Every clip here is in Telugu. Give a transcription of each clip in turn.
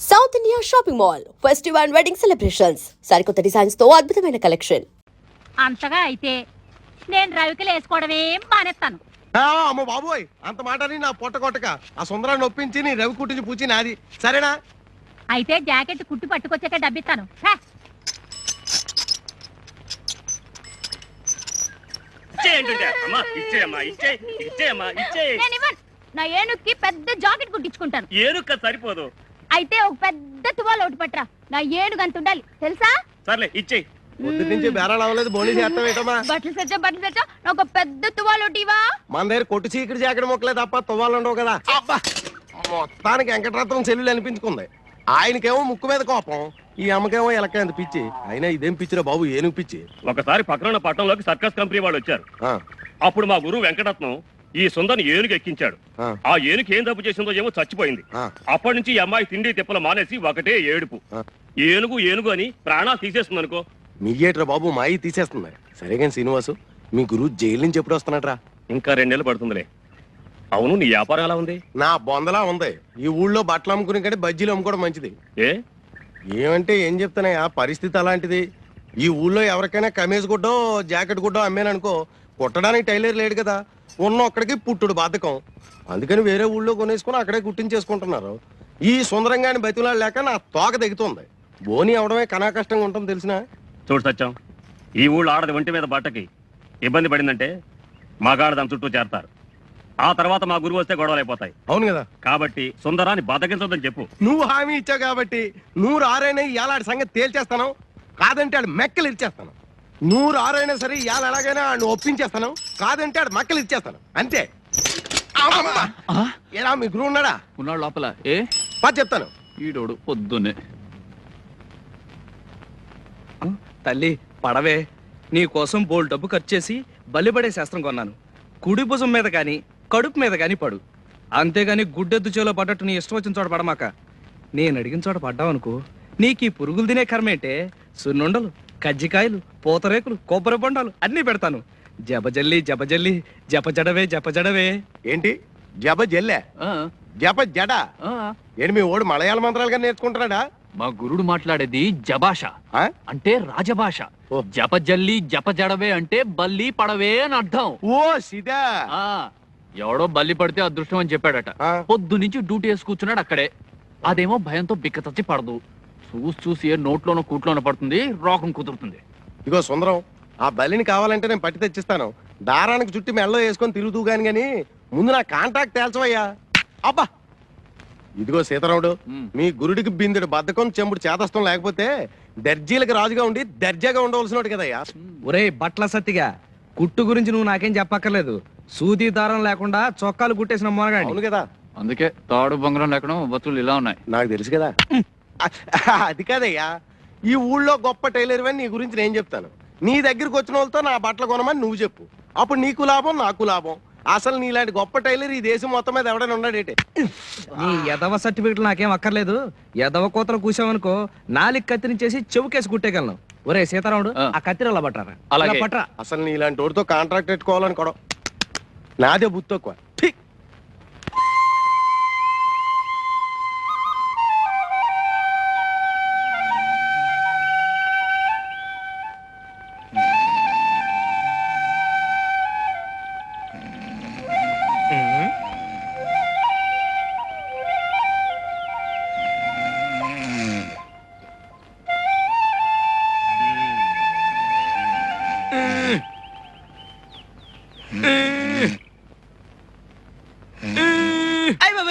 South India shopping mall festive and wedding celebrations సరికొత్త డిజైన్స్తో అద్భుతమైన కలెక్షన్ అంతగా అయితే నేను రవికలు వేసుకోవడమేం మానేస్తాను. ఆ, అమ్మ బాబోయ్ అంత మాట అని నా పొట్ట కొట్టక. ఆ సుందరాన్ని ఒప్పించి నీ రవి కుట్టించి పూచి నాది. సరేనా? అయితే జాకెట్ కుట్టు పట్టుకొచ్చాక డబ్బిస్తాను. హే, ఇచ్చేయండి అమ్మా ఇచ్చేయమ్మా ఇచ్చే ఇచ్చేయమ్మా ఇచ్చే. నేను ఇవ్వను. నా ఏనుక్కి పెద్ద జాకెట్ కుట్టించుకుంటాను. ఏనుక్క సరిపోదు. అయితే ఒక పెద్ద తువాలు ఒకటి పట్టరా. నా ఏనుగు అంత ఉండాలి. తెలుసా? సర్లే ఇచ్చేయి. పొద్దు నుంచి బేరాలు అవ్వలేదు బోని చేస్తాం ఏంటమ్మా? బట్టలు సచ్చా బట్టలు సచ్చా నాకు ఒక పెద్ద తువాలు ఒకటి ఇవ్వా. మన దగ్గర కొట్టు చీకటి జాకెట్ మొక్కలే తప్ప తువ్వాలు ఉండవు కదా. అబ్బా! మొత్తానికి వెంకటరత్నం చెల్లెలు అనిపించుకుంది. ఆయనకేమో ముక్కు మీద కోపం ఈ అమ్మకేమో ఎలక్కంత పిచ్చి. అయినా ఇదేం పిచ్చిరా బాబు ఏనుగు పిచ్చి. ఒకసారి పక్కన పట్టణంలోకి సర్కస్ కంపెనీ వాళ్ళు వచ్చారు. అప్పుడు మా గురువు వెంకటరత్నం ఈ సుందర్ని ఏనుగు ఎక్కించాడు. ఆ, ఏనుగు ఏం తప్పు చేసిందో ఏమో చచ్చిపోయింది. అప్పటి నుంచి ఈ అమ్మాయి తిండి తిప్పలు మానేసి ఒకటే ఏడుపు. ఏనుగు ఏనుగు అని ప్రాణాలు తీసేస్తుంది అనుకో మీయేట్రా బాబు మాయి తీసేస్తుంది. సరే కానీ శ్రీనివాసు మీ గురువు జైలు నుంచి ఎప్పుడు వస్తున్నాడ్రా? ఇంకా రెండేళ్ళు పడుతుందిలే. అవును నీ వ్యాపారం ఎలా ఉంది? నా బొందలా ఉంది. ఈ ఊళ్ళో బట్టలు అమ్ముకునే కంటే బజ్జీలు అమ్ముకోవడం మంచిది. ఏ? ఏమంటే ఏం చెప్తున్నాయా? పరిస్థితి అలాంటిది. ఈ ఊళ్ళో ఎవరికైనా కమీజ్ గుడ్డో జాకెట్ గుడ్డో అమ్మాననుకో కుట్టడానికి టైలర్ లేడు కదా. ఉన్న ఒక్కడికి పుట్టుడు బాధకం. అందుకని వేరే ఊళ్ళో కొనేసుకుని అక్కడే కుట్టించేసుకుంటున్నారు ఈ సుందరంగాని బతిలాడు లేక నా తోక దిగుతుంది బోని అవడమే కనా కష్టంగా ఉంటుంది తెలిసిన? చూడు సత్యం ఈ ఊళ్ళో ఆడది ఒంటి మీద బట్టకి ఇబ్బంది పడిందంటే మగాడు దాని చుట్టూ చేరతారు. ఆ తర్వాత మా గురువు వస్తే గొడవలు అయిపోతాయి. అవును కదా. కాబట్టి సుందరాన్ని బతకించొద్దని చెప్పు. నువ్వు హామీ ఇచ్చావు కాబట్టి ఆరైనా ఇవాళ ఆడి సంగతి తేల్చేస్తాను. కాదంటే ఆడు మెక్కలు ఇచ్చేస్తాను నూరు ఆరైనా సరే ఇవాళ ఎలాగైనా ఆడిని ఒప్పించేస్తాను. కాదంటే ఆడు మక్కలు ఇచ్చేస్తాను. అంతే! ఎలా మీ గురువు ఉన్నాడా? ఉన్నాడు లోపల. ఏ? పా చెప్తాను. ఈడోడు పొద్దున్నే. తల్లి పడవే. నీ కోసం బోల్ డబ్బు ఖర్చు చేసి బలిపడే శాస్త్రం కొన్నాను. కుడి భుజం మీద కానీ కడుపు మీద కానీ పడు. అంతేగాని గుడ్డెద్దు చేలో పడ్డట్టు నీ ఇష్టం వచ్చిన చోట పడమాక. నేను అడిగిన చోట పడ్డావనుకో నీకు ఈ పురుగులు తినే కర్మేంటే సున్నుండలు. కజ్జికాయలు పూతరేకులు కొబ్బరి బొండాలు అన్నీ పెడతాను. జపజల్లి జపజల్లి జపజడవే జపజడవే ఏంటి? జప జల్లె? ఆ, జప జడ? ఆ, ఏంటి మీ ఓడు మలయాళ మంత్రాలుగా నేర్చుకుంటున్నాడా? మా గురుడు మాట్లాడేది జభాష ఆ? అంటే రాజభాష. ఓ. జప జల్లి జప జడవే అంటే బల్లి పడవే అని అర్థం. ఓ సిదా. ఆ. ఎవడో బల్లి పడితే అదృష్టం అని చెప్పాడట. ఆ. పొద్దు నుంచి డ్యూటీ వేసి కూర్చున్నాడు అక్కడే. అదేమో భయంతో బిక్కతచ్చి పడదు. చూసి చూసి ఏ నోట్లోనో కూట్లోనో పడుతుంది రోగం కుదురుతుంది. ఇగో సుందరం ఆ బలిని కావాలంటే నేను పట్టి తెచ్చిస్తాను. దారానికి చుట్టి మెళ్ళో వేసుకొని తిరుగుతూ గాని గాని ముందు నా కాంటాక్ట్ తేల్చవయ్యా. అబ్బా! ఇదిగో సీతారాముడు. మీ గురుడికి బిందుడు బద్ధకం చెంబుడు చేతస్థం లేకపోతే దర్జీలకు రాజుగా ఉండి దర్జాగా ఉండవలసినోడు కదయ్యా. ఒరే బట్ల సత్తిగా కుట్టు గురించి నువ్వు నాకేం చెప్పక్కర్లేదు. సూది దారం లేకుండా చొక్కాలు కుట్టేసిన మొనగాడి అవును కదా. అందుకే తాడు బొంగరం లేకుండా బతులు ఇలా ఉన్నాయి. నాకు తెలుసు కదా. అది కాదయ్యా. ఈ ఊళ్ళో గొప్ప టైలర్ అని నీ గురించి నేను చెప్తాను. నీ దగ్గరికి వచ్చిన వాళ్ళతో నా బట్టలు కొనమని నువ్వు చెప్పు. అప్పుడు నీకు లాభం నాకు లాభం. అసలు నీలాంటి గొప్ప టైలర్ ఈ దేశం మొత్తం మీద ఎవడైనా ఉన్నాడేటే నీ ఎదవ సర్టిఫికెట్లు నాకేం అక్కర్లేదు. ఎదవ కోతలు కూసావనుకో నాలుగు కత్తిరించేసి చెవుకేసి కుట్టేయగలను. ఒరే సీతారాముడు ఆ. కత్తిరి అలా పట్టరా? అలాగే. ఇలా పట్టరా? అసలు నీలాంటి వాడితో కాంట్రాక్ట్ పెట్టుకోవాలని కూడా నాదే బుద్ధి తక్కువ.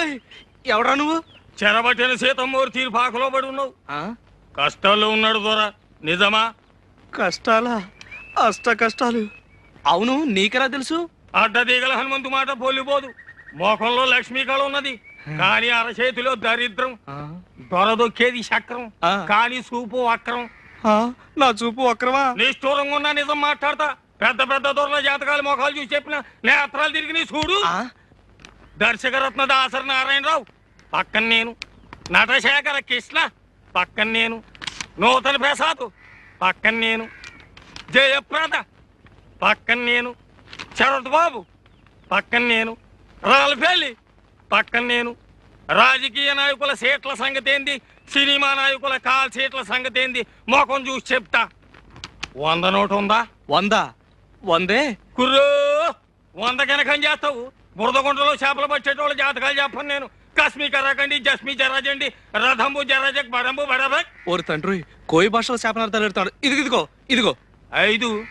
బాబాయ్ ఎవడా నువ్వు? చెరబట్టిన సీతమ్మూరు తీరు పాకలో పడి ఉన్నావు. ఆ? కష్టాల్లో ఉన్నాడు దొర నిజమా? కష్టాలా? అష్ట కష్టాలు. అవును నీకెలా తెలుసు? అడ్డదీగల హనుమంతు మాట పోలిపోదు. మోకంలో లక్ష్మీ కళ ఉన్నది. కానీ అరచేతిలో దరిద్రం? దొరదొక్కేది చక్రం. కానీ సూపు వక్రం. ఆ? నా చూపు వక్రమా? నిష్ఠూరంగా ఉన్నా నిజం మాట్లాడతా. పెద్ద పెద్ద దొరల జాతకాలు మొఖాలు చూసి చెప్పిన నేత్రాలు తిరిగి నీ చూడు. ఆ? దర్శకరత్న దాసరి నారాయణరావు పక్కన నేను. నటశేఖర కృష్ణ పక్కన నేను. నూతన ప్రసాద్ పక్కన నేను. జయప్రద పక్కన నేను. శరత్ బాబు పక్కన నేను. రాల్ఫేలి పక్కన నేను. రాజకీయ నాయకుల సీట్ల సంగతి ఏంది? సినిమా నాయకుల కాల్ సీట్ల సంగతి ఏంది? మొఖం చూసి చెప్తా. వంద నోటు ఉందా? వంద. వందే? కుర్రో వంద కనకం చేస్తావు. బురదగుంటలో చేపలు పట్టేటోళ్ళ జాతకాలు చెప్పను నేను. కస్మి కర్రకండి జస్మి జర్రజండి రథంబు జర్రజక్ బడంబు బడబక్ ఓరి తండ్రి కోయి భాషలో శాపనార్థాలు పెడతాడు. ఇదిగో ఇదిగో ఇదిగో. ఐదు.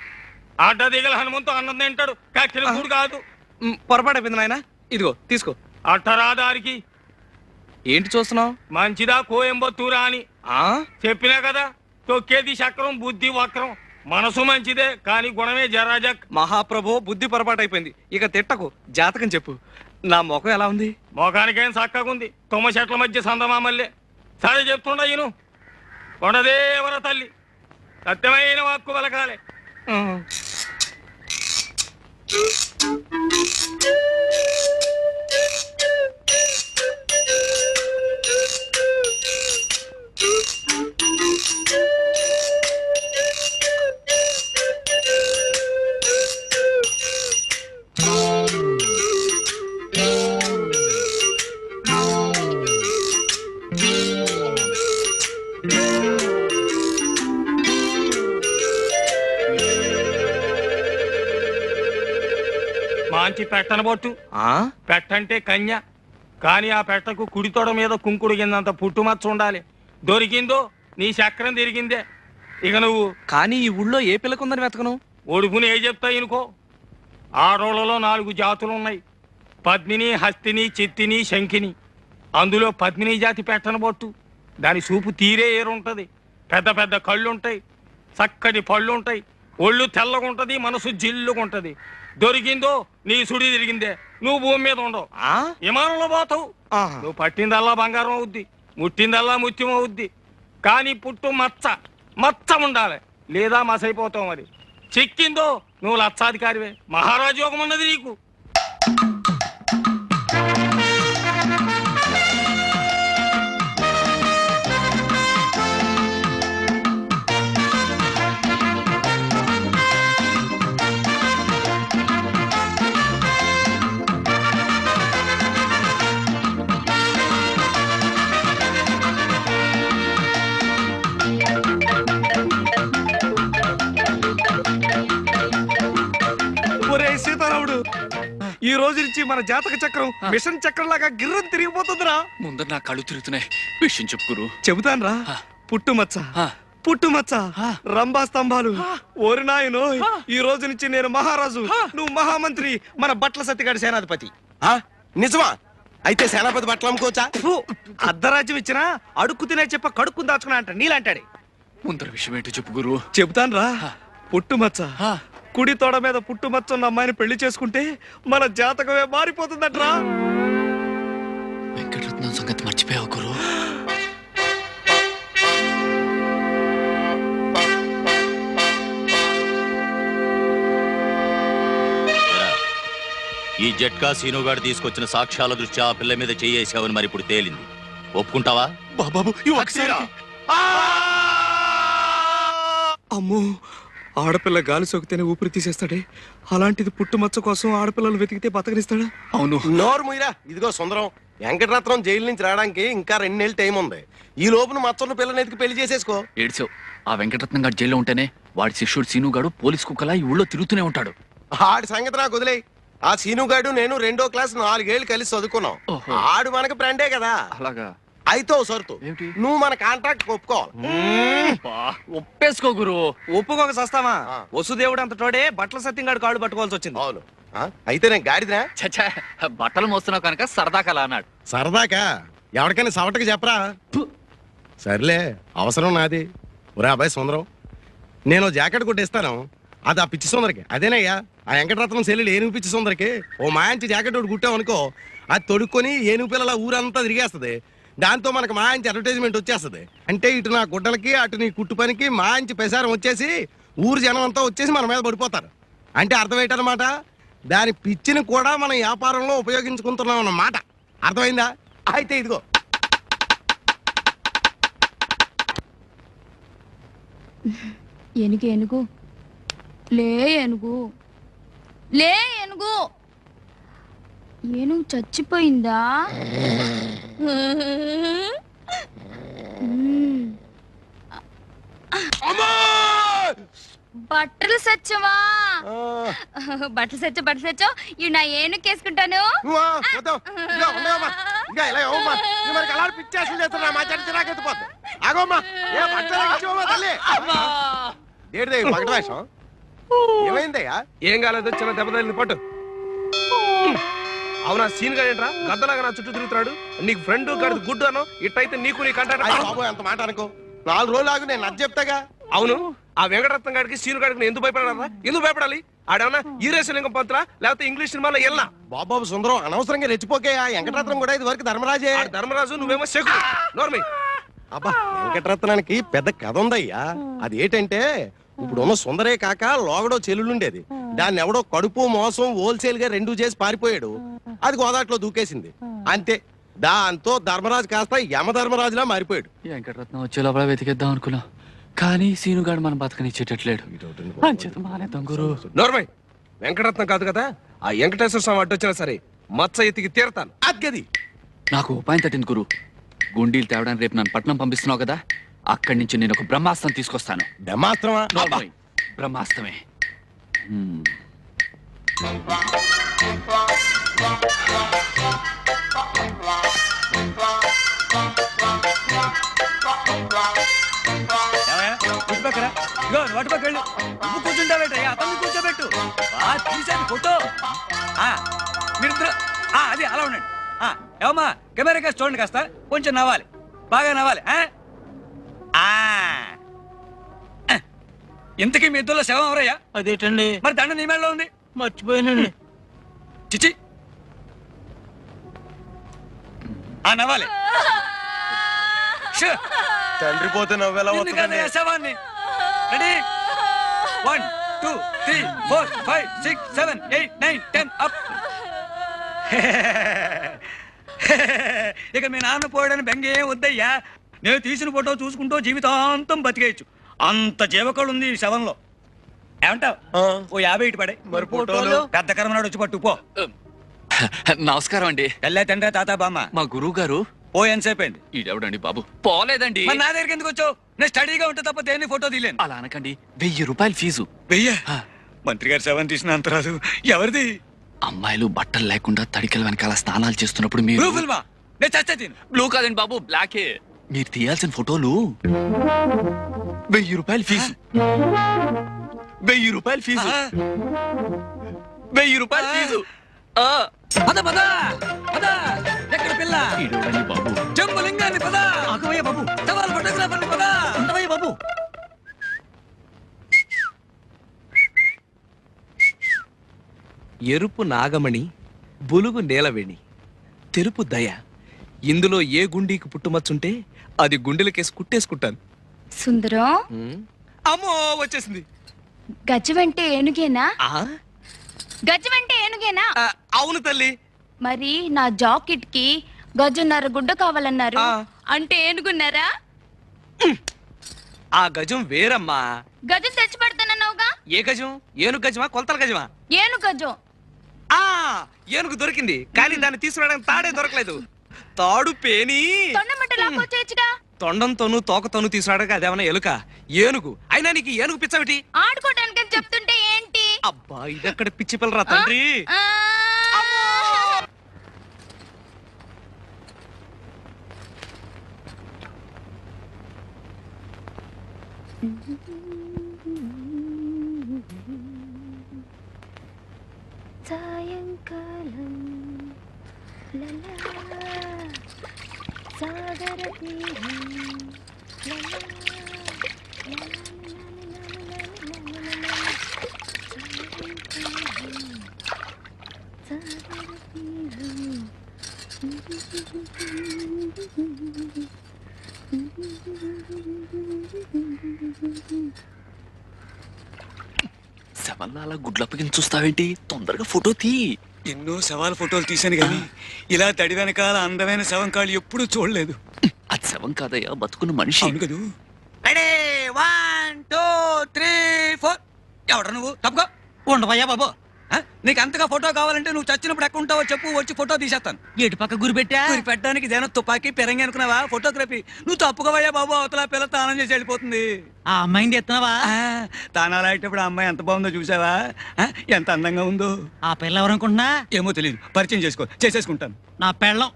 అడ్డ దిగల హనుమంతు అన్నం తింటాడు. కక్కిన కూడు కాదు. మ్, పొరపాటు అయిపోయింది నాయన. ఇదిగో తీసుకో. అట్టరాదారికి. ఏంటి చూస్తున్నావు? మంచిదా కోయంబత్తూరా అని. ఆ? చెప్పినా కదా తొక్కేది చక్రం బుద్ధి వక్రం. మనసు మంచిదే కానీ గుణమే జరాజక్. మహాప్రభు బుద్ధి పొరపాటు అయిపోయింది ఇక తిట్టకు జాతకం చెప్పు. నా ముఖం ఎలా ఉంది? మోకానికేం చక్కగుంది తుమ్మ చెట్ల మధ్య సందమామల్లే. సరే చెప్తుండ ఈను కొండదేవర తల్లి. సత్యమైన వాక్కు వెలకాలే మాంచి పెట్టనబొట్టు ఆ? పెట్టంటే కన్య. కానీ ఆ పెట్టకు కుడి తొడ మీద కుంకుడు కిందంత పుట్టుమచ్చ ఉండాలి. దొరికిందో నీ చక్రం తిరిగిందే. ఇక నువ్వు కానీ ఈ ఊళ్ళో ఏ పిల్లకుందని వెతకను? ఒడుపుని ఏ చెప్తాయి అనుకో ఆడోళ్ళలో నాలుగు జాతులు ఉన్నాయి పద్మిని హస్తిని చిత్తిని శంఖిని. అందులో పద్మిని జాతి పెట్టనబొట్టు దాని చూపు తీరే ఏరుంటది. పెద్ద పెద్ద కళ్ళుంటాయి. చక్కటి పళ్ళుంటాయి. ఒళ్ళు తెల్లగుంటది మనసు జిల్లుగుంటది. దొరికిందో నీ సుడి తిరిగిందే. నువ్వు భూమి మీద ఉండవు. ఆ? విమానంలో పోతావు. నువ్వు పట్టిందల్లా బంగారం అవుద్ది ముట్టిందల్లా ముత్యం అవుద్ది. కానీ పుట్టు మచ్చ మచ్చ ఉండాలి. లేదా మసైపోతావు మరి. చిక్కిందో నువ్వు లక్షాధికారివే. మహారాజు యోగం ఉన్నది నీకు. రోజు నుంచి మన జాతక చక్రం మిషన్ చక్రం లాగా గిర్రం తిరిగిపోతుందిరా. ముందర నా కళ్ళు తిరుగుతున్నాయి. విషయం చెప్పు గురు. చెబుతాన్రా. ఆ. పుట్టుమచ్చ. పుట్టుమచ్చ. రంభా స్తంభాలు. ఓరి నాయనో ఈ రోజు నుంచి నేను మహారాజు. నువ్వు మహామంత్రి మన బట్ల సత్తిగాడి సేనాధిపతి? నిజమా? అయితే సేనాపతి బట్టలు అమ్ముకోవచ్చా? అర్ధరాజ్యం ఇచ్చినా అడుక్కు తినే చెప్ప కడుక్కుని దాచుకున్నా అంట నీలాంటాడే. ముందర విషయం ఏంటో చెప్పు గురు. చెబుతాన్రా. ఆ. పుట్టుమచ్చ. కుడి తోడ మీద పుట్టుమచ్చ ఉన్న అమ్మాయిని పెళ్ళి చేసుకుంటే మన జాతకమే మారిపోతుందట్రా. వెంకటరత్నం సంగతి మర్చిపోయావు గురు. ఈ జట్కా సీనుగాడు తీసుకొచ్చిన సాక్ష్యాల దృష్ట్యా ఆ పిల్ల మీద చేయేసావని మరి ఇప్పుడు తేలింది. ఒప్పుకుంటావా? బాబాబు అమ్మో ఆడపిల్ల గాలి సోకితేనే ఊపిరి తీసేస్తాడే? అలాంటిది పుట్టుమచ్చ కోసం ఆడపిల్లలు వెతికితే బతకనిస్తాడా? అవును. నోరు ముయిరా. ఇదిగో సుందరం వెంకటరత్నం జైలు నుంచి రావడానికి ఇంకా రెండు నెలలు టైం ఉంది. ఈ లోపున మచ్చన్న పిల్లని ఎతికి పెళ్ళి చేసేసుకో. ఏడ్చావు. ఆ వెంకటరత్నం గారు జైల్లో ఉంటేనే వాడి శిష్యుడు సీను గాడు పోలీస్ కుక్కలా ఈ ఊళ్ళో తిరుగుతూనే ఉంటాడు. ఆడి సంగతి నాకు వదిలేయ్. ఆ సీనుగాడు నేను రెండో క్లాస్ నాలుగేళ్ళు కలిసి చదువుకున్నాం. ఆడు మనకి ఫ్రెండే కదా. అలాగా. అయితే ఓ సరుతు? నువ్వు మన కాంట్రాక్ట్ ఒప్పుకోవాలి. ఒప్పేసుకో గురు. ఒప్పుకోక సస్తావా? ఆ. వసుదేవుడు అంత తోడే బట్టల సత్యంగాడు కాళ్ళు పట్టుకోవాల్సి వచ్చింది. అవును. ఆ? అయితే నేను గాడిదినా? చచ్చా బట్టలు మోస్తున్నావు కనుక సరదా కల అన్నాడు. సరదాకా? ఎవరికైనా సవటకి చెప్పరా? సర్లే అవసరం నాది. ఒరే అబ్బాయి సుందరం నేను జాకెట్ కొట్టిస్తాను అది ఆ పిచ్చి సుందరికి. అదేనయ్యా ఆ వెంకటరత్నం సెల్లుడు ఏనుగు పిచ్చి సుందరికి. ఓ మాయంచి జాకెట్ ఒకటి కుట్టామనుకో అది తొడుక్కొని ఏనుగు పిల్లల ఊరంతా తిరిగేస్తుంది. దాంతో మనకు మంచి అడ్వర్టైజ్మెంట్ వచ్చేస్తుంది. అంటే ఇటు నా గుడ్డలకి అటు నీ కుట్టు పనికి మంచి ప్రసారం వచ్చేసి ఊరు జనం అంతా వచ్చేసి మన మీద పడిపోతారు. అంటే అర్థం దాని పిచ్చిని కూడా మనం వ్యాపారంలో ఉపయోగించుకుంటున్నాం అన్నమాట. అర్థమైందా? అయితే ఇదిగో. ఏనుగు ఏనుగు. లే ఏనుగు. లే ఏనుగు. ఏను చచ్చిపోయిందా? బట్టలు సచ్చవా? బట్టలు సచ్చ బట్టలు సచ్చో. ఇవి నా ఏను కేసుకుంటాను ఏం కాలేదు చిన్న దెబ్బ తల్లిని పట్టు. అవునా? సీన్గా ఏంట్రా గద్దలాగా నా చుట్టూ తిరుగుతున్నాడు. నీకు ఫ్రెండ్ గడిది గుడ్డు అను ఇట్టయితే నీకు నీ కంటాడు అయ్య బాబు ఎంత మాట అనుకో. నాలుగు రోజులు ఆగు నేను నచ్చ చెప్తాగా. అవును. ఆ వెంకటరత్నం గారికి సీను గారికి ఎందుకు భయపడాలా ఎందుకు భయపడాలి? ఆడేమన్నా ఈరేశలింగం పంతులా? లేకపోతే ఇంగ్లీష్ సినిమాలో ఎల్లా బాబాబు సుందరం అనవసరంగా రెచ్చిపోకే ఆ వెంకటరత్నం కూడా ఇది వరకు ధర్మరాజే. ధర్మరాజు నువ్వేమో శకుడు. నోర్మి. అబ్బా వెంకటరత్నానికి పెద్ద కథ ఉందయ్యా. అది ఏంటంటే ఇప్పుడు ఉన్న సుందరే కాక లోగడో చెల్లుండేది దాన్ని ఎవడో కడుపు మోసం హోల్సేల్గా రెండు చేసి పారిపోయాడు. అది గోదాట్లో దూకేసింది. అంతే. దాంతో ధర్మరాజు కాస్త యమధర్మరాజులా మారిపోయాడు. వెంకటరత్నం వచ్చే లోపల వెతికేద్దాం అనుకున్నా. కానీ సీనుగాడు మన బతకనిచ్చేటట్లేడు. అంచేత మానేద్దాం గురు నోర్మై వెంకటరత్నం కాదు కదా? ఆ వెంకటేశ్వర స్వామి అడ్డొచ్చినా సరే మచ్చ ఎత్తికి తీరతాను. అద్గది నాకు ఉపాయం తట్టింది గురు. గుండీలు తేవడానికి రేపు నన్ను పట్నం పంపిస్తున్నావు కదా? అక్కడి నుంచి నేను ఒక బ్రహ్మాస్త్రం తీసుకొస్తాను. బ్రహ్మాస్త్రమా? బ్రహ్మాస్త్రమే. హ్మ్. వాటిపక్కళ్ళు నువ్వు కూర్చుంటావేటయ్యా? అతన్ని కూర్చోబెట్టు. ఆ తీసేది ఫోటో ఆ, అది అలా ఉండండి. ఆ, ఏమమ్మా కెమెరా కాస్త చూడండి కాస్త. కొంచెం నవ్వాలి. బాగా నవ్వాలి. ఇంతకీ మీ ఇద్దరులో శవం ఎవరయ్యా? అదేటండి? మరి దండ నీ మెడలో ఉంది. మర్చిపోయానండి. చిచి. ఆ నవ్వాలి. షూ. తండ్రి పోతే నవ్వెలా ready one two three four five six seven eight nine ten up ఇక మీ నాన్న పోయాడని బెంగ ఏం వద్దయ్యా. నేను తీసిన ఫోటో చూసుకుంటూ జీవితాంతం బతికేయచ్చు. అంత జీవకళ ఉంది ఈ శవంలో. ఏమంటావ్? ఓ యాభై ఇటు పడే. మరి ఫోటోలు? పెద్ద కర్మనాడు వచ్చి పట్టు పో. నమస్కారం అండి. తెల్ల తండ్రి తాత బామ్మ. మా గురువు గారు ఓ ఎంతసేపు అయింది ఈడెవడండి బాబు? పోలేదండి. మరి నా దగ్గరికి ఎందుకు వచ్చావు? నేను స్టడీగా ఉంటే తప్ప దేన్ని ఫోటో తీలేను అలా అనకండి. వెయ్యి రూపాయలు ఫీజు. వెయ్య. మంత్రి గారు శవం తీసిన అంత రాదు ఎవరిది? అమ్మాయిలు బట్టలు లేకుండా తడికల వెనకాల స్నానాలు చేస్తున్నప్పుడు మీరు బ్లూ ఫిల్మా? నేను చచ్చే తిను. బ్లూ కాదండి బాబు బ్లాకే. మీరు తీయాల్సిన ఫోటోలు? వెయ్యి రూపాయలు ఫీజు. వెయ్యి రూపాయలు ఫీజు. వెయ్యి రూపాయలు ఫీజు. ఆ, పద పద పద. ఎక్కడ పిల్ల? ఈడెవడండి బాబు. జంబులింగాన్ని పద. ఆగవయ్య బాబు. సవాల్ ఫోటోగ్రాఫర్ని పద. ఉండవయ్య బాబు. ఎరుపు నాగమణి బులుగు నేలవేణి తెలుపు దయ. ఇందులో ఏ గుండీకి పుట్టుమచ్చుంటే అది గుండెలకేసి కుట్టేసుకుంటాను. సుందరం? అమ్మో వచ్చేసింది. గజమంటే ఏనుగేనా? ఆ? గజమంటే ఏనుగేనా? ఆ, అవును తల్లి. మరి నా జాకెట్కి గజన్నర గుడ్డ కావాలన్నారు. ఆ. అంటే ఏనుగున్నారా? ఆ గజం వేరమ్మా. గజం తెచ్చి పెడతానన్నావుగా ఏ గజం? ఏనుగు గజమా కొలతల గజమా? ఏను గజం. ఆ ఏనుగు దొరికింది. కానీ దాన్ని తీసుకురావడానికి తాడే దొరకలేదు. తాడు పేని. తొండమట్ట లాక్కొచ్చేయచ్చుగా తొండంతోనూ తోకతోనూ తీసుకురావడానికి అదేమన్నా ఎలుక? ఏనుగు. అయినా నీకు ఈ ఏనుగు పిచ్చవిటి ఆడుకోవడానికి చెప్తుంటే అబ్బా ఇదక్కడ పిచ్చి పిల్లరా తండ్రి. సాయంకాలం లలా, సాగర తీరం, శవల్లా అలా గుడ్లప్పగిన చూస్తావేంటి? తొందరగా ఫోటో తీ. ఎన్నో శవాల ఫోటోలు తీశాను కానీ ఇలా తడి వెనకాల అందమైన శవం కాళ్ళు ఎప్పుడూ చూడలేదు. అది శవం కాదయ్యా బతుకున్న మనిషి. అవును కదూ? Ready! One two three four. ఎవడ నువ్వు? తప్పుకో. ఉండవయ్యా బాబు? నీకు అంతగా ఫోటో కావాలంటే నువ్వు చచ్చినప్పుడు ఎక్కడ ఉంటావో చెప్పు వచ్చి ఫోటో తీసేస్తాను. ఎటు పక్క గురి పెట్టా? గురి పెట్టడానికి ఇదేనా తుపాకీ పెరంగి అనుకున్నావా? ఫోటోగ్రఫీ నువ్వు తప్పుకోవయ్యా బాబు అవతల పిల్ల తానం చేసి వెళ్ళిపోతుంది. ఆ అమ్మాయిని తానాలు ఆడేటప్పుడు ఆ అమ్మాయి ఎంత బాగుందో చూసావా? ఎంత అందంగా ఉందో. ఆ పిల్ల ఎవరనుకుంటున్నా ఏమో తెలియదు పరిచయం చేసుకో. చేసేసుకుంటాను. నా పెళ్ళం.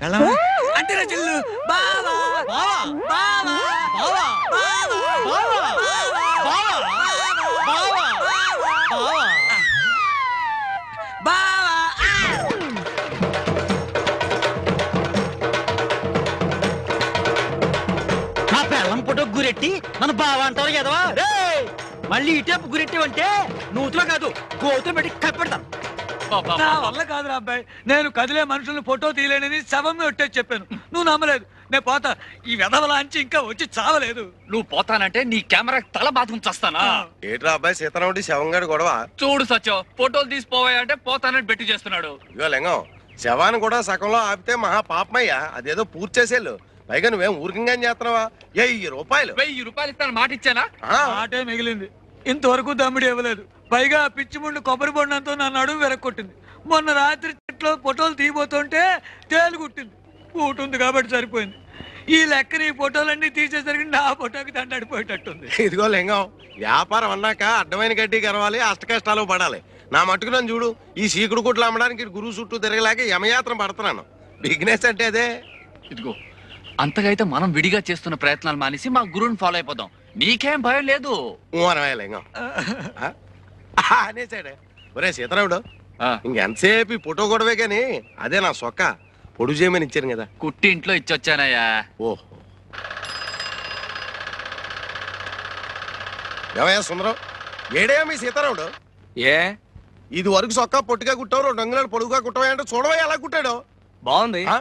వెళ్ళమా? అంటే నా చెల్లు. బావా. బావా. బావా. బావా. బావా. బావా. గురెట్టి నన్ను బావ అంటారు కదవా? మళ్ళీ ఇటేపు గురెట్టివంటే నూతులో కాదు గోతులు పెట్టి కప్పెడతాను. నా వల్ల కాదురా అబ్బాయి. నేను కదిలే మనుషులను ఫోటో తీయలేనని శవం ఒట్టేసి చెప్పాను. నువ్వు నమ్మలేదు. నేను పోతా. ఈ వెధవలాంచి ఇంకా వచ్చి చావలేదు. నువ్వు పోతానంటే నీ కెమెరా తల బాతుకుని చస్తానా ఏట్రా అబ్బాయి? సీతారాముడి శవంగాడు గొడవ? చూడు సత్యం ఫోటోలు తీసిపోవాయంటే పోతానని బెట్టి చేస్తున్నాడు. ఇగో లింగం శవాన్ని కూడా సగంలో ఆపితే మహా పాపమయ్యా. అదేదో పూర్తి చేసేళ్ళు. పైగా నువ్వేం ఊరికంగా చేస్తున్నావా? వెయ్యి రూపాయలు. వెయ్యి రూపాయలు ఇస్తాను మాట ఇచ్చానా? ఆ, ఆటే మిగిలింది. ఇంతవరకు దమ్ముడు ఇవ్వలేదు. పైగా ఆ పిచ్చి ముందు కొబ్బరి బొండంతో నా నడుము వెరక్కొట్టింది. మొన్న రాత్రి చెట్లో ఫోటోలు తీయబోతుంటే తేలు కుట్టింది. కూటుంది కాబట్టి సరిపోయింది. ఈ లెక్కన ఈ ఫోటోలన్నీ తీసేసరికి నా ఫోటోకి దండడిపోయేటట్టుంది ఇదిగో లింగం వ్యాపారం అన్నాక అడ్డమైన గడ్డి కరవాలి అష్ట కష్టాలు పడాలి. నా మట్టుకు నన్ను చూడు ఈ సీకుడు కుట్లు అమ్మడానికి గురువు చుట్టూ తిరగలేక యమయాత్ర పడుతున్నాను. బిజినెస్ అంటే అదే. ఇదిగో అంతగా అయితే మనం విడిగా చేస్తున్న ప్రయత్నాలు మానేసి మా గురువుని ఫాలో అయిపోదాం. నీకేం భయం లేదు. అనేసాడే ఒరే సీతారాముడు ఆ, ఇంకెంతసేపు ఈ ఫోటో గొడవే కానీ అదే నా సొక్క. పొడుగు చేయమని ఇచ్చాను కదా. కుట్టి ఇంట్లో ఇచ్చొచ్చానయ్యా. ఓహో. ఏమయ్యా సుందరం? ఏడేయా మీ సీతారాముడు? ఏ? ఇది వరకు సొక్క పొట్టిగా కుట్టావు రెండు అంగుళాలు పొడుగుగా కుట్టవా అంటే చూడవా ఎలా కుట్టాడు? బాగుంది. ఆ?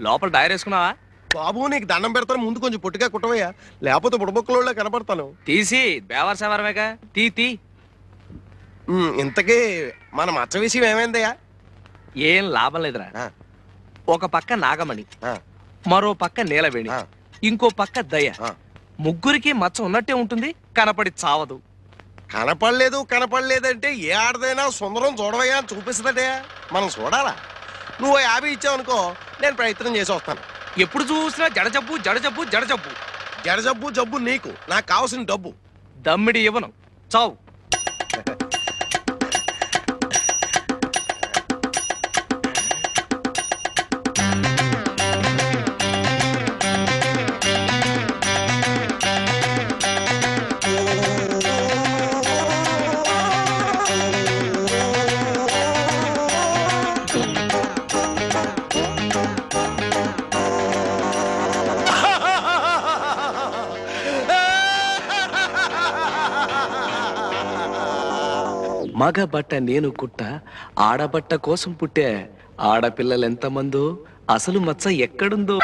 లోపల డైరీ వేసుకున్నావా? బాబు నీకు దండం పెడతాను. ముందు కొంచెం పొట్టిగా కుట్టవయ్యా. లేకపోతే బుడబొక్కలో కనపడతాను. తీసి బేవర్ సేవరమేగా? తీ తీ. ఇంతకీ మన మచ్చ విషయం ఏమైందయ్యా? ఏం లాభం లేదురా. ఒక పక్క నాగమణి మరో పక్క నీలవేణి. ఇంకో పక్క దయ. ముగ్గురికి మచ్చ ఉన్నట్టే ఉంటుంది కనపడి చావదు. కనపడలేదు కనపడలేదంటే ఏ ఆడదైనా సుందరం చూడవయ్యా అని చూపిస్తుందటే మనం చూడాలా? నువ్వు యాభై ఇచ్చావనుకో నేను ప్రయత్నం చేసి వస్తాను. ఎప్పుడు చూసినా జడజబ్బు జడజబ్బు జడజబ్బు జడ జబ్బు జబ్బు నీకు. నాకు కావాల్సిన డబ్బు. దమ్మిడి ఇవ్వను. చావు. మగ బట్ట నేను కుట్ట ఆడబట్ట కోసం పుట్టే ఆడపిల్లలు ఎంతమందో అసలు మచ్చ ఎక్కడుందో.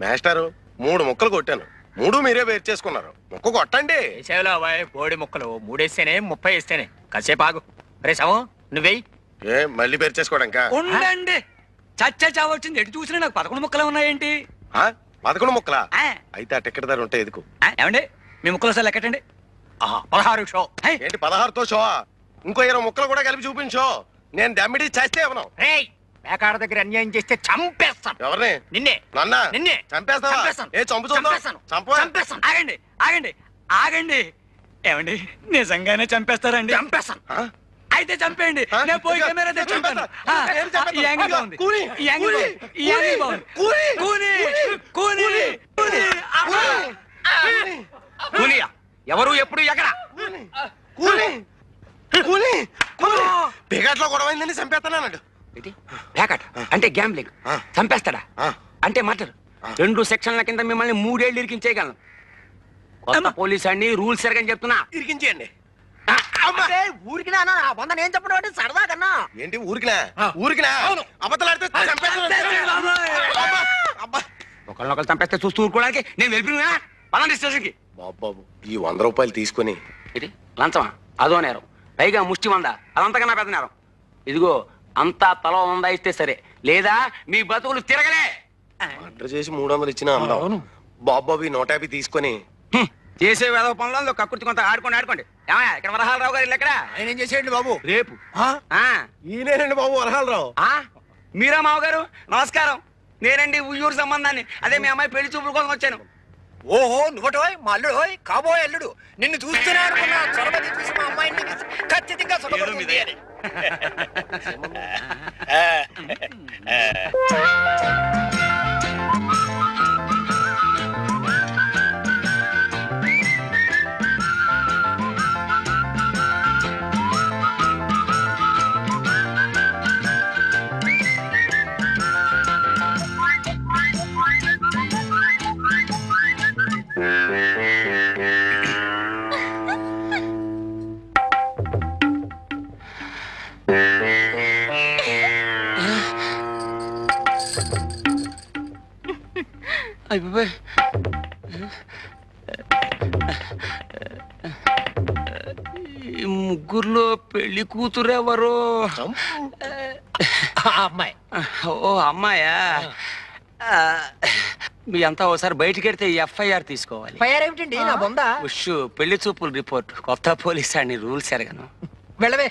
మాస్టారు మూడు ముక్కలు కొట్టాను. మూడు మీరే వేరు చేసుకున్నారు. ముక్క కొట్టండి. వేసేవలో బోడి ముక్కలు. మూడేస్తేనే ముప్పై వేస్తేనే కాసేపు ఆగు. రే సము నువ్వేయి ఏ మళ్ళీ వేరు చేసుకోవడానికా ఉండండి. చచ్చ చావచ్చింది ఎటు చూసినా నాకు పదకొండు ముక్కలు ఉన్నాయేంటి? ఆ? పదకొండు ముక్కలా? ఆ, అయితే ఆ టికెట్ ధర ఉంటే ఎదుకు? ఏమండి? మీ ముక్కలు సార్ లెక్కటండి పదహారు షో. ఏంటి పదహారుతో షో ఇంకో ఇరవై ముక్కలు కూడా కలిపి చూపించో. నేను దమ్మిడి చేస్తే ఇవ్వను. మేకాడ దగ్గర అన్యాయం చేస్తే చంపేస్తాను ఎవరిని? నిన్నే. నన్న? నిన్నే. చంపేస్తాను. ఏ చంపేస్తాను. ఆగండి ఆగండి ఆగండి. ఏమండి నిజంగానే చంపేస్తారండి? చంపేస్తాను. ఆ? అయితే చంపేయండి? నేను పోయి కెమెరా తెచ్చుకుంటాను చంపేస్తా. ఆ, నేను చంపేస్తా. ఈ యాంగిల్ ఇదిగో, బాగుంది. కూని, ఈ యాంగిల్ కూని, బాగుంది. ఈ యాంగిల్ బాగుంది. కూని, కూని కూని కూని అబ్బా! కూలియా? ఎవరు ఎప్పుడు ఎక్కడ? కూలి. కూలి. కూలి. బిగట్లో గొడవైందని చంపేస్తానన్నాడు ప్యాకట్? అంటే గ్యాంబ్లింగ్. చంపేస్తాడా. అంటే మటర్ రెండు సెక్షన్ల కింద మిమ్మల్ని మూడేళ్ళు ఇరికించేయగలను. కొత్త పోలీస్ అండి రూల్స్ ఎరగని చెప్తున్నా. ఇరికించేయండి. ఆ, అంటే ఊరికి నా వంద నేను చెప్పడం అంటే సరదా కన్నా. ఏంటి ఊరికినా? ఊరికినా? అబద్ధలాడితే. ఒకళ్ళొకళ్ళు చంపేస్తే చూస్తూ ఊరుకోవడానికి నేను వెళ్ళిపోయినా? పలాంటి స్టేషన్కి. బాబు ఈ వంద రూపాయలు తీసుకొని. ఇది లంచమా? అదో నేరం. పైగా ముష్టి వంద. అదంతా కన్నా పెద్ద నేరం. ఇదిగో అంతా తల వంద ఇస్తే సరే. లేదా మీ బతుకులు తిరగలే. ఆర్డర్ చేసి మూడు వందలు ఇచ్చిన అందం బాబు బాబు ఈ నూట యాభై తీసుకొని. హ్మ్, చేసే వేదవ పనులలో కక్కుర్తి కొంత ఆడుకోండి ఆడుకోండి. ఏమయ్య ఇక్కడ వరహాలరావు గారు ఇల్లు ఎక్కడ? ఆయన ఏం చేసేయండి బాబు? రేపు. ఆ? ఆ, ఈయనేనండి బాబు వరహాలరావు. ఆ, మీరా మావగారు? నమస్కారం. నేనండి ఉయ్యూరు సంబంధాన్ని. అదే మీ అమ్మాయి పెళ్ళి చూపుల కోసం వచ్చాను. ఓహో నువ్వటోయ్ మా అల్లుడు కాబోయే అల్లుడు. నిన్ను చూస్తూనే అనుకున్నా చొరబడి చూసి మా అమ్మాయిని ఖచ్చితంగా సుఖపడుతుంది అని అయిపోయి ఈ ముగ్గురులో పెళ్ళి కూతురెవరు అమ్మాయి. ఓ అమ్మాయా? మీ అంతా ఒకసారి బయటికి వెడితే ఎఫ్ఐఆర్ తీసుకోవాలి. ఫైర్ ఏమిటండి? నా బొందా ఉష్ పెళ్ళి చూపులు రిపోర్ట్. కొత్త పోలీస్ అని రూల్స్ ఎరగను. వెళ్ళవే.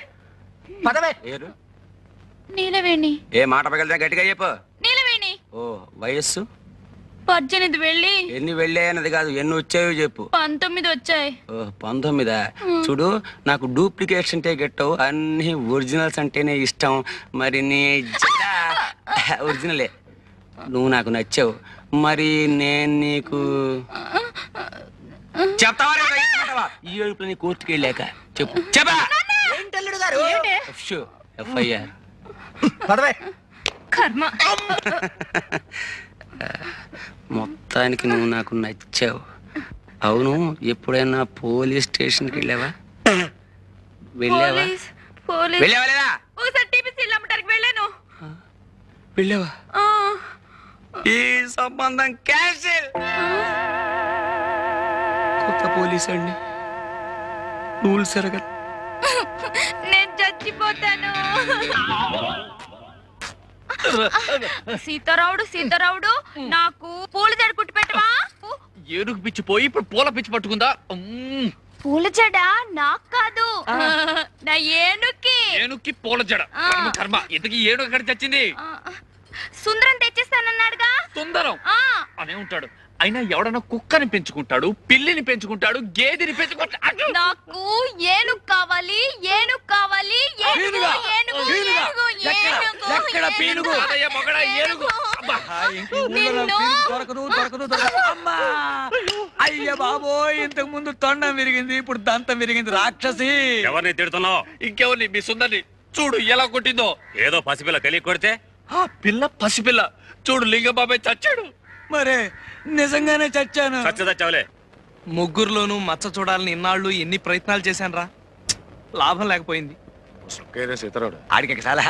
పదవే. నీలవేణి. ఏ మాట పగలదా గట్టిగా చెప్పు. నీలవేణి. ఓ వయస్సు? పద్దెనిమిది వెళ్ళి. ఎన్ని వెళ్ళాయన్నది కాదు ఎన్ని వచ్చాయో చెప్పు. పంతొమ్మిది వచ్చాయి. ఓ పంతొమ్మిదా? చూడు నాకు డూప్లికేట్స్ అంటే గెట్టవు అన్ని ఒరిజినల్స్ అంటేనే ఇష్టం. మరి నీ జ- ఒరిజినలే. నువ్వు నాకు నచ్చావు. మరి నేను నీకు చెప్తావా? ఈ ఏడుపులో నీ కోర్టుకి వెళ్ళాక చెప్పు. చెప్పా. ఎఫ్ఐఆర్. పదవే. కర్మ. మొత్తానికి నువ్వు నాకు నచ్చావు. అవును ఎప్పుడైనా పోలీస్ స్టేషన్కి వెళ్ళావా? వెళ్ళావా? వెళ్ళావా లేదా? ఒకసారి టీపీసీ అమ్మటానికి వెళ్ళాను. వెళ్ళావా? ఈ సంబంధం క్యాన్సిల్. కొత్త పోలీస్ అండి. రూల్స్ ఎరగదు నేను చచ్చిపోతాను. సీతారావుడు సీతారావుడు నాకు పూల జడ కుట్టి పెట్టవా? ఏనుగు పిచ్చి పోయి ఇప్పుడు పూల పిచ్చి పట్టుకుందా? పూల జడ నాకు కాదు. నా ఏనుక్కి ఏనుగుకి పూల జడ. కర్మ ఇంతకీ ఏనుగు ఎక్కడ చచ్చింది ఆ, సుందరం తెచ్చిస్తానన్నాడుగా. సుందరం? అనే ఉంటాడు. అయినా ఎవడన్నా కుక్కని పెంచుకుంటాడు పిల్లిని పెంచుకుంటాడు గేదెని పెంచుకుంటాడు నాకు ఏనుగు కావాలి ఏనుగు కావాలి ఏనుగు పీనుగా, ఏనుగు పీనుగా. ఏనుగు ఎక్కడ? ఏనుగు ఎక్కడ పీనుగు? కాదయ్య, మగడ, ఏనుగు. అబ్బా. నిన్ను దొరకదు దొరకదు దొరకదు. అమ్మా! అయ్య! బాబోయ్ ఇంతకు ముందు తొండం విరిగింది ఇప్పుడు దంతం విరిగింది రాక్షసి! ఎవరిని తిడుతున్నావు? ఇంకెవరిని? మీ సుందరిని. చూడు ఎలా కొట్టిందో. ఏదో పసిపిల్ల తెలియ కొడితే ఆ పిల్ల పసిపిల్ల. చూడు లింగబాబాయ్ చచ్చాడు. మరే నిజంగానే చచ్చాను. చచ్చదచ్చావులే ముగ్గురులోనూ మచ్చ చూడాలని ఇన్నాళ్ళు ఎన్ని ప్రయత్నాలు చేశాను రా లాభం లేకపోయింది. ఆడికి చాలా.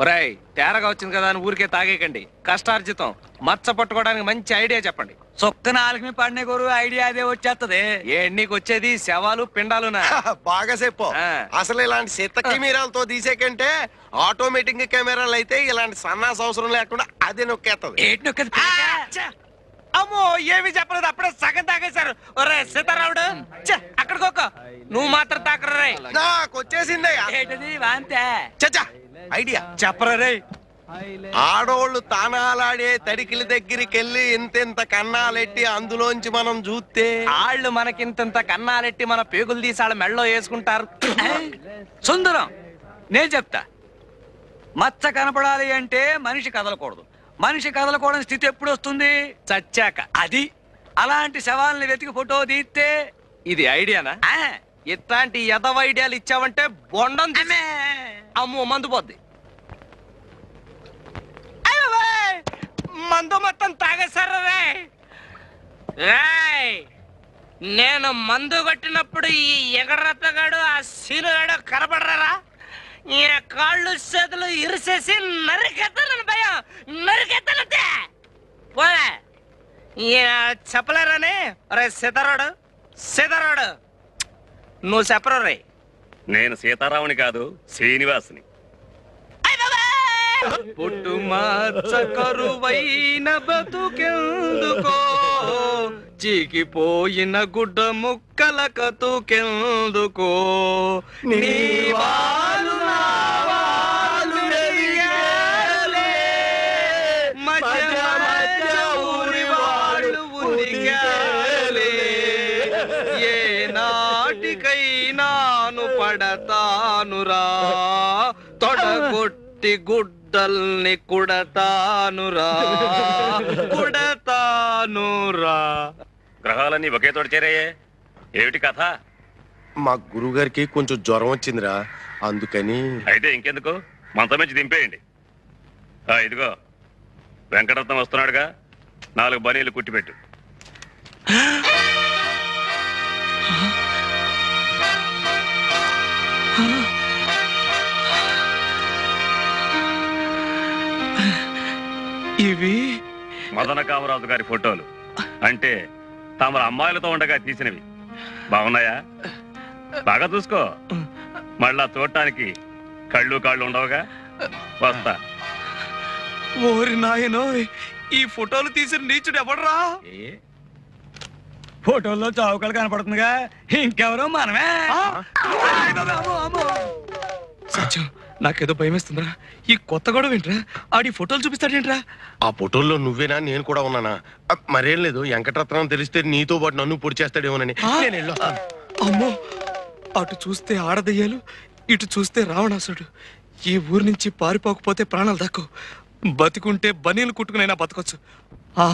ఒరాయ్ తేరగా వచ్చింది కదా అని ఊరికే తాగేకండి కష్టార్జితం. మచ్చ పట్టుకోవడానికి మంచి ఐడియా చెప్పండి. సొక్క నాలుగు పడిన గోరు ఐడియా అదే వచ్చేస్తది నీకు వచ్చేది శవాలు పిండాలునా? బాగా చెప్పు. అసలు ఇలాంటి చెత్త కెమెరాలతో తీసేకంటే ఆటోమేటిక్ కెమెరాలు అయితే ఇలాంటి సన్నాస అవసరం లేకుండా అదే నొక్కేస్తుంది ఏంటి నొక్కేది? అమ్మో ఏమి చెప్పలేదు. అప్పుడే సగం తాగేశారు. ఒరే సీతారాముడు ఛ, అక్కడికోక నువ్వు మాత్రం తాకరా నాకు వచ్చేసిందయ్యా. ఏంటది వాంతే? చచ్చా ఐడియా. చెప్పరా రే. ఆడోళ్ళు తానాలాడే తడికిల దగ్గరికి వెళ్ళి ఇంతెంత కన్నాలెట్టి అందులోంచి మనం చూస్తే ఆళ్ళు మనకింతంత కన్నాలెట్టి మన పేగులు తీసి వాళ్ళ మెళ్ళో వేసుకుంటారు. సుందరం నేను చెప్తా. మచ్చ కనపడాలి అంటే మనిషి కదలకూడదు. మనిషి కదలకూడని స్థితి ఎప్పుడు వస్తుంది? చచ్చాక. అది? అలాంటి శవాల్ని వెతికి ఫోటో తీస్తే? ఇది ఐడియానా? ఇట్లాంటి ఎదవ ఐడియాలు ఇచ్చావంటే బొండం అమ్మో మందు పోద్ది అయ్య బాబోయ్! మందు మొత్తం తాగేశారు రే. నేను మందు కొట్టినప్పుడు ఈ ఎగరత్తగాడు ఆ సీనుగాడు కనపడరా ఈ కాళ్ళు చేతులు ఇరిసేసి నరికెత్తాను భయం. నరికెత్తానంతే పోలే. చెప్పలేరని. రే సీతారాడు సీతారాడు నువ్వు చెప్పరు రే. నేను సీతారాముని కాదు శ్రీనివాసుని. పుట్టు మచ్చ కరువైన బతుకెందుకో? చీకిపోయిన గుడ్డ ముక్కల కతుకెందుకో? నీ వాళ్ళు నాటికైనాను పడతానురా. తొడగొట్టి గుడ్డ గుడ్డల్ని కుడతానురా. కుడతానురా. గ్రహాలన్నీ ఒకే తోట చేరాయే. ఏమిటి కథ? మా గురువు గారికి కొంచెం జ్వరం వచ్చిందిరా. అందుకని అయితే ఇంకెందుకు? మంచం నుంచి దింపేయండి. ఆ, ఇదిగో. వెంకటరత్నం వస్తున్నాడుగా. నాలుగు బనీలు కుట్టిపెట్టు. ఇవి? మదన కామరాజు గారి ఫోటోలు. అంటే తమరు అమ్మాయిలతో ఉండగా తీసినవి. బాగున్నాయా? బాగా చూసుకో. మళ్ళా చూడటానికి కళ్ళు కాళ్ళు ఉండవుగా? వస్తా. ఓరి నాయనో ఈ ఫోటోలు తీసిన నీచుడు ఎవడరా? ఫోటోల్లో చౌకలు కనపడుతుందిగా. ఇంకెవరో మనమే. సత్యం. నాకేదో భయం వేస్తుందిరా ఈ కొత్త గొడవ ఏంట్రా? ఆడి ఫోటోలు చూపిస్తాడేంట్రా? ఆ ఫోటోల్లో నువ్వేనా? నేను కూడా ఉన్నానా? అ, మరేం లేదు. వెంకటరత్నం తెలిస్తే నీతో పాటు నన్ను పొడి చేస్తాడేమోనని నేను వెళ్ళొస్తాను. అమ్మో! అటు చూస్తే ఆడదయ్యాలు ఇటు చూస్తే రావణాసుడు ఈ ఊరు నుంచి పారిపోకపోతే ప్రాణాలు దక్కవు బతికుంటే బనీలు కుట్టుకునైనా బతకొచ్చు. ఆ!